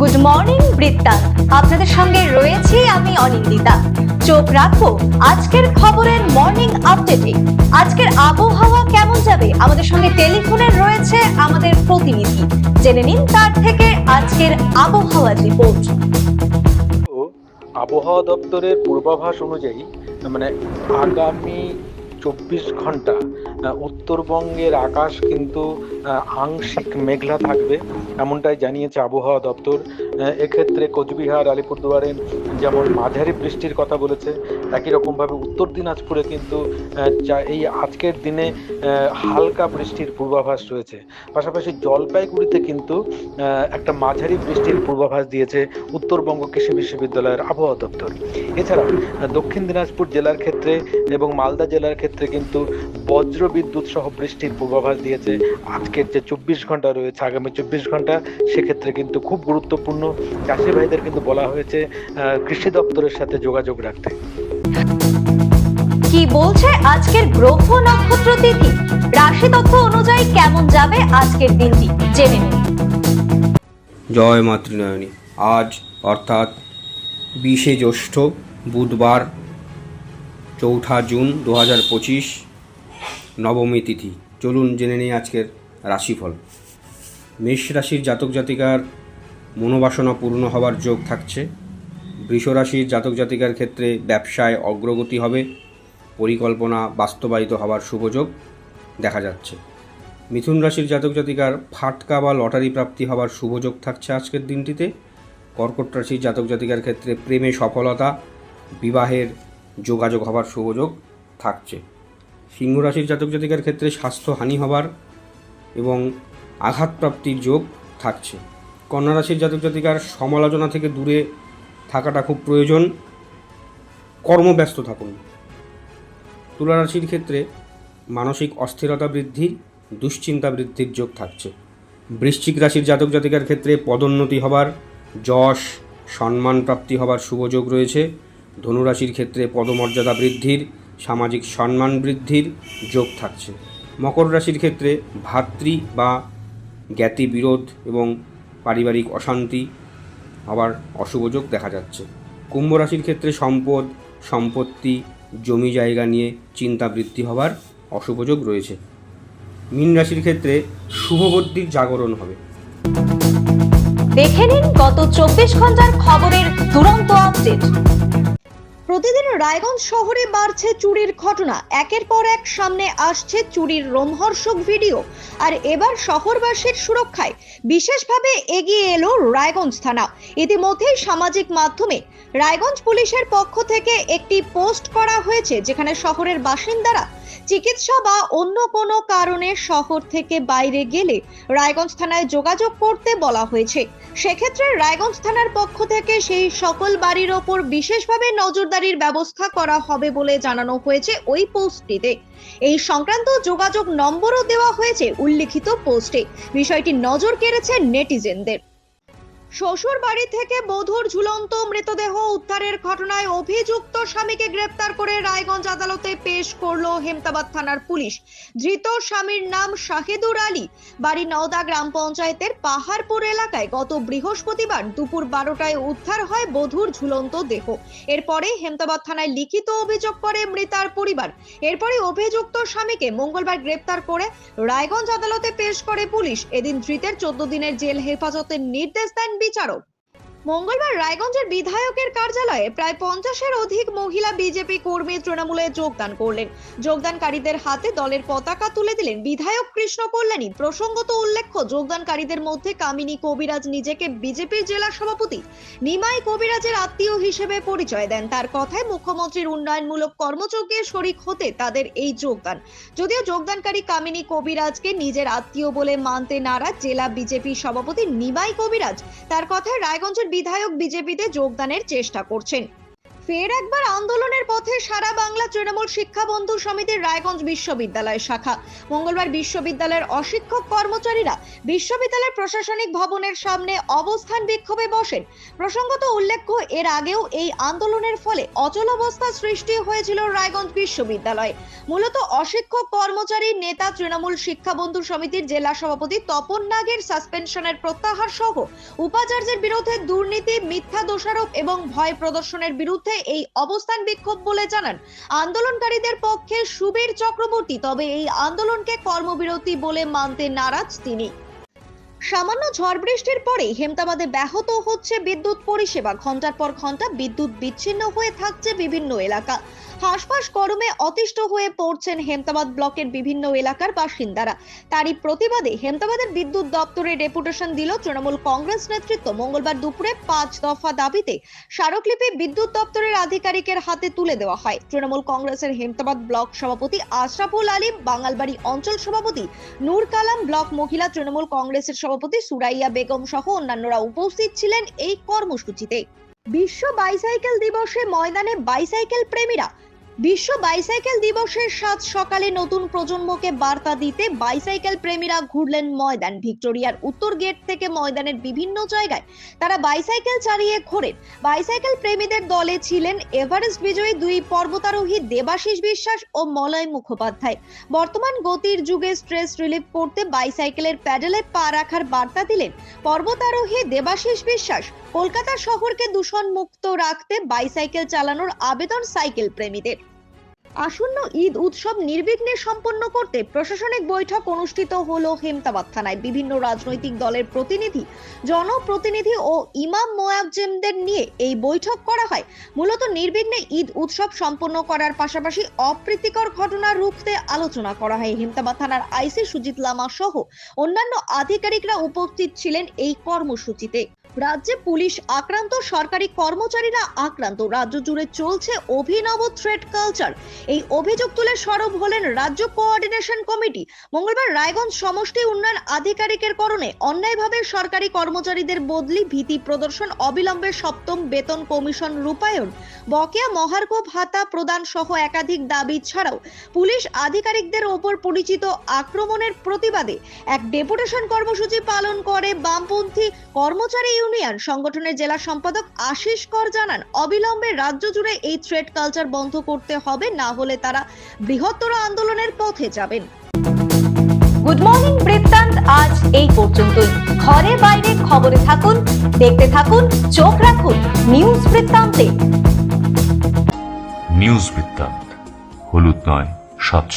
Good morning বৃত্তান্ত আপনাদের সঙ্গে রয়েছি আমি অনিন্দিতা। চোখ রাখব আজকের খবরের মর্নিং আপডেটে আজকের আবহাওয়া কেমন যাবে? আমাদের সঙ্গে টেলিফোনে রয়েছে আমাদের প্রতিনিধি। জেনে নিন তার থেকে আজকের আবহাওয়া রিপোর্ট আবহাওয়া দপ্তরের পূর্বাভাস অনুযায়ী মানে আগামী চব্বিশ ঘণ্টা উত্তরবঙ্গের আকাশ কিন্তু আংশিক মেঘলা থাকবে, এমনটাই জানিয়েছে আবহাওয়া দপ্তর। এক্ষেত্রে কোচবিহার, আলিপুরদুয়ারে যেমন মাঝারি বৃষ্টির কথা বলেছে, একই রকমভাবে উত্তর দিনাজপুরে কিন্তু এই আজকের দিনে হালকা বৃষ্টির পূর্বাভাস রয়েছে। পাশাপাশি জলপাইগুড়িতে কিন্তু একটা মাঝারি বৃষ্টির পূর্বাভাস দিয়েছে উত্তরবঙ্গ কৃষি বিশ্ববিদ্যালয়ের আবহাওয়া দপ্তর। এছাড়া দক্ষিণ দিনাজপুর জেলার ক্ষেত্রে এবং মালদা জেলার ক্ষেত্রে কিন্তু বজ্র বিদ্যুৎ সহ বৃষ্টির পূর্বাভাস দিয়েছে। আজকের যে চব্বিশ ঘণ্টা রয়েছে আগামী চব্বিশ ঘণ্টা সেক্ষেত্রে কিন্তু খুব গুরুত্বপূর্ণ। চাষি ভাইদের কিন্তু বলা হয়েছে আহ, কৃষি দপ্তরের সাথে যোগাযোগ রাখতে। কি বলছে আজকের গ্রহ নক্ষত্র তিথি? রাশি তথ্য অনুযায়ী কেমন যাবে আজকের দিনটি? জেনে নিন। জয় মাতৃনয়নী আজ অর্থাৎ বিশে জ্যৈষ্ঠ বুধবার চৌঠা জুন দু হাজার পঁচিশ নবমী তিথি। চলুন জেনে নিই আজকের রাশিফল। মেষ রাশির জাতক জাতিকার মনোবাসনা পূর্ণ হওয়ার যোগ থাকছে। বৃষ রাশির জাতক জাতিকার ক্ষেত্রে ব্যবসায় অগ্রগতি হবে। পরিকল্পনা বাস্তবায়িত হওয়ার শুভযোগ দেখা যাচ্ছে। মিথুন রাশির জাতক জাতিকার ফাটকা বা লটারি প্রাপ্তি হওয়ার শুভযোগ থাকছে আজকের দিনটিতে। কর্কট রাশির জাতক জাতিকার ক্ষেত্রে প্রেমে সফলতা, বিবাহের যোগাযোগ হওয়ার শুভযোগ থাকছে। সিংহ রাশির জাতক জাতিকার ক্ষেত্রে স্বাস্থ্যহানি হবার এবং আঘাতপ্রাপ্তির যোগ থাকছে। কন্যা রাশির জাতক জাতিকার সমালোচনা থেকে দূরে থাকাটা খুব প্রয়োজন। কর্মব্যস্ত থাকুন। তুলা রাশির ক্ষেত্রে মানসিক অস্থিরতা বৃদ্ধির দুশ্চিন্তা বৃদ্ধির যোগ থাকছে। বৃশ্চিক রাশির জাতক জাতিকার ক্ষেত্রে পদোন্নতি হবার, যশ, সম্মান প্রাপ্তি হবার শুভযোগ রয়েছে। ধনুরাশির ক্ষেত্রে পদমর্যাদা বৃদ্ধির সামাজিক সম্মান বৃদ্ধির যোগ থাকছে। মকর রাশির ক্ষেত্রে ভাতৃ বা জ্ঞাতি বিরোধ এবং পারিবারিক অশান্তি হবার অশুভযোগ দেখা যাচ্ছে। কুম্ভ রাশির ক্ষেত্রে সম্পদ, সম্পত্তি, জমি জায়গা নিয়ে চিন্তা বৃদ্ধি হবার অশুভযোগ রয়েছে। মীন রাশির ক্ষেত্রে শুভবুদ্ধির জাগরণ হবে। দেখে নিন গত চব্বিশ ঘণ্টার খবরের দুরন্ত আপডেট। প্রতিদিন রায়গঞ্জ শহরে বাড়ছে চুরির ঘটনা। একের পর এক সামনে আসছে চুরির রোমহর্ষক ভিডিও। আর এবার শহরবাসীর সুরক্ষায় বিশেষভাবে এগিয়ে এলো রায়গঞ্জ থানা। ইতিমধ্যেই সামাজিক মাধ্যমে রায়গঞ্জ পুলিশের পক্ষ থেকে একটি পোস্ট করা হয়েছে, যেখানে শহরের বাসিন্দারা চিকিৎসা বা অন্য কোনো কারণে শহর থেকে বাইরে গেলে রায়গঞ্জ থানায় যোগাযোগ করতে বলা হয়েছে। সেক্ষেত্রে রায়গঞ্জ থানার পক্ষ থেকে সেই সকল বাড়ির ওপর বিশেষভাবে নজরদারির ব্যবস্থা করা হবে বলে জানানো হয়েছে ওই পোস্টটিতে। এই সংক্রান্ত যোগাযোগ নম্বরও দেওয়া হয়েছে উল্লিখিত পোস্টে। বিষয়টি নজর কেড়েছে নেটিজেনদের। শ্বশুর বাড়ি থেকে বধূর ঝুলন্ত মৃতদেহ উদ্ধারের ঘটনায় অভিযুক্ত স্বামীকে গ্রেপ্তার করে রায়গঞ্জ আদালতে পেশ করল হেমতাবাদ থানার পুলিশ। ধৃত স্বামীর নাম শাহিদুর আলী। বাড়ি নওদা গ্রাম পঞ্চায়েতের পাহাড়পুর এলাকায় গত বৃহস্পতিবার দুপুর বারোটায় উদ্ধার হয় বধূর ঝুলন্ত দেহ। এরপরে হেমতাবাদ থানায় লিখিত অভিযোগ করে মৃতার পরিবার। এরপরে অভিযুক্ত স্বামীকে মঙ্গলবার গ্রেপ্তার করে রায়গঞ্জ আদালতে পেশ করে পুলিশ। এদিন ধৃতের চোদ্দ দিনের জেল হেফাজতের নির্দেশ দেন বিচারক মঙ্গলবার রায়গঞ্জের বিধায়কের কার্যালয়ে প্রায় পঞ্চাশের অধিক মহিলা বিজেপি কর্মী তৃণমূলে যোগদান করলেন। যোগদানকারীদের হাতে দলের পতাকা তুলে দিলেন বিধায়ক কৃষ্ণ কল্যাণী। প্রসঙ্গত উল্লেখ্য, যোগদানকারীদের মধ্যে কামিনী কবিরাজ নিজেকে বিজেপির জেলা সভাপতি, নিমাই কবিরাজের আত্মীয় হিসেবে পরিচয় দেন। তার কথায় মুখ্যমন্ত্রীর উন্নয়নমূলক কর্মযজ্ঞে শরিক হতে তাদের এই যোগদান। যদিও যোগদানকারী কামিনী কবিরাজকে নিজের আত্মীয় বলে মানতে নারাজ জেলা বিজেপি সভাপতি নিমাই কবিরাজ, তার কথায় রায়গঞ্জের বিধায়ক বিজেপিতে যোগদানের চেষ্টা করছেন। ফের একবার আন্দোলনের পথে সারা বাংলা তৃণমূল শিক্ষা বন্ধু সমিতির রায়গঞ্জ বিশ্ববিদ্যালয় শাখা। মঙ্গলবার বিশ্ববিদ্যালয়ের অশিক্ষক কর্মচারীরা বিশ্ববিদ্যালয়ের প্রশাসনিক ভবনের সামনে অবস্থান বিক্ষোভে বসেন। প্রসঙ্গত উল্লেখ্য, এর আগেও এই আন্দোলনের ফলে অচল অবস্থা সৃষ্টি হয়েছিল রায়গঞ্জ বিশ্ববিদ্যালয়ে। মূলত অশিক্ষক কর্মচারী নেতা তৃণমূল শিক্ষা বন্ধু সমিতির জেলা সভাপতি তপন নাগের সাসপেনশনের প্রত্যাহার সহ উপাচার্যের বিরুদ্ধে দুর্নীতি, মিথ্যা দোষারোপ এবং ভয় প্রদর্শনের বিরুদ্ধে এই অবস্থান বিক্ষোভ বলে জানান। আন্দোলনকারীদের পক্ষে সুবীর চক্রবর্তী, তবে এই আন্দোলনকে কর্মবিরতি বলে মানতে নারাজ তিনি। সামান্য ঝড় বৃষ্টির পরেই হেমতাবাদে ব্যাহত হচ্ছে বিদ্যুৎ পরিষেবা। ঘণ্টার পর ঘণ্টা বিদ্যুৎ বিচ্ছিন্ন হয়ে থাকছে বিভিন্ন এলাকা। হাঁসফাঁস গরমে অতিষ্ঠ হয়ে পড়ছেন হেমতাবাদ ব্লকের বিভিন্ন এলাকার বাসিন্দারা। তারই প্রতিবাদে হেমতাবাদের বিদ্যুৎ দপ্তরে ডেপুটেশন দিল তৃণমূল কংগ্রেস নেতৃত্ব। মঙ্গলবার দুপুরে পাঁচ দফা দাবিতে স্মারকলিপি বিদ্যুৎ দপ্তরের আধিকারিকের হাতে তুলে দেওয়া হয়। তৃণমূল কংগ্রেসের হেমতাবাদ ব্লক সভাপতি আশরাফুল আলী বাঙালবাড়ি অঞ্চল সভাপতি নূর কালাম, ব্লক মহিলা তৃণমূল কংগ্রেসের সভাপতি সুরাইয়া বেগম সহ অন্যান্যরা উপস্থিত ছিলেন এই কর্মসূচিতে। বিশ্ব বাইসাইকেল দিবসে ময়দানে বাইসাইকেল প্রেমীরা বিশ্ব বাইসাইকেল দিবসের সাত সকালে নতুন প্রজন্মকে বার্তা দিতে বাইসাইকেল প্রেমীরা ঘুরলেন ময়দান। ভিক্টোরিয়ার উত্তর গেট থেকে ময়দানের বিভিন্ন জায়গায় তারা বাইসাইকেল চালিয়ে ঘোরেন। বাইসাইকেল প্রেমীদের দলে ছিলেন এভারেস্ট বিজয়ী দুই পর্বতারোহী দেবাশিস বিশ্বাস ও মলয় মুখোপাধ্যায়। বর্তমান গতির যুগে স্ট্রেস রিলিফ করতে বাইসাইকেলের প্যাডেলে পা রাখার বার্তা দিলেন পর্বতারোহী দেবাশিস বিশ্বাস। কলকাতা শহরকে দূষণ মুক্ত রাখতে বাইসাইকেল চালানোর আবেদন সাইকেল প্রেমীদের। আসন্ন ঈদ উৎসব নির্বিঘ্নে সম্পন্ন করতে প্রশাসনিক বৈঠক অনুষ্ঠিত হলো হেমতাবাদ থানায়। বিভিন্ন রাজনৈতিক দলের প্রতিনিধি, জনপ্রতিনিধি ও ইমাম মোয়াজ্জেমদের নিয়ে এই বৈঠক করা হয়। মূলত নির্বিঘ্নে ঈদ উৎসব সম্পন্ন করার পাশাপাশি অপ্রীতিকর ঘটনা রুখতে আলোচনা করা হয়। হেমতাবাদ থানার আইসি সুজিত লামা সহ অন্যান্য আধিকারিকরা উপস্থিত ছিলেন এই কর্মসূচিতে। রাজ্যে পুলিশ আক্রান্ত, সরকারি কর্মচারীরা আক্রান্ত। রাজ্য জুড়ে চলছে অভিনব থ্রেড কালচার এই অভিযোগ তুলে সরব হলেন রাজ্য কোঅর্ডিনেশন কমিটি মঙ্গলবার রায়গঞ্জ সমষ্টি উন্নয়ন আধিকারিকের করণে অন্যায়ভাবে সরকারি কর্মচারীদের বদলি, ভীতি প্রদর্শন, অবিলম্বে সপ্তম বেতন কমিশন রূপায়ণ, বকেয়া মহার্ঘ ভাতা প্রদান সহ একাধিক দাবি ছাড়াও পুলিশ আধিকারিকদের ওপর পরিচিত আক্রমণের প্রতিবাদে এক ডেপুটেশন কর্মসূচি পালন করে বামপন্থী কর্মচারী ইউনিয়ন সংগঠনের জেলা সম্পাদক আশিস কর জানান অবিলম্বে রাজ্য জুড়ে এই থ্রেড কালচার বন্ধ করতে হবে না হলে তারা বৃহত্তর আন্দোলনের পথে যাবেন। গুড মর্নিং বৃত্তান্ত। আজ এই পর্যন্তই। ঘরে বাইরে খবরে থাকুন দেখতে থাকুন চোখ রাখুন নিউজ বৃত্তান্তে। নিউজ বৃত্তান্ত হলুদ নয় স্বচ্ছ।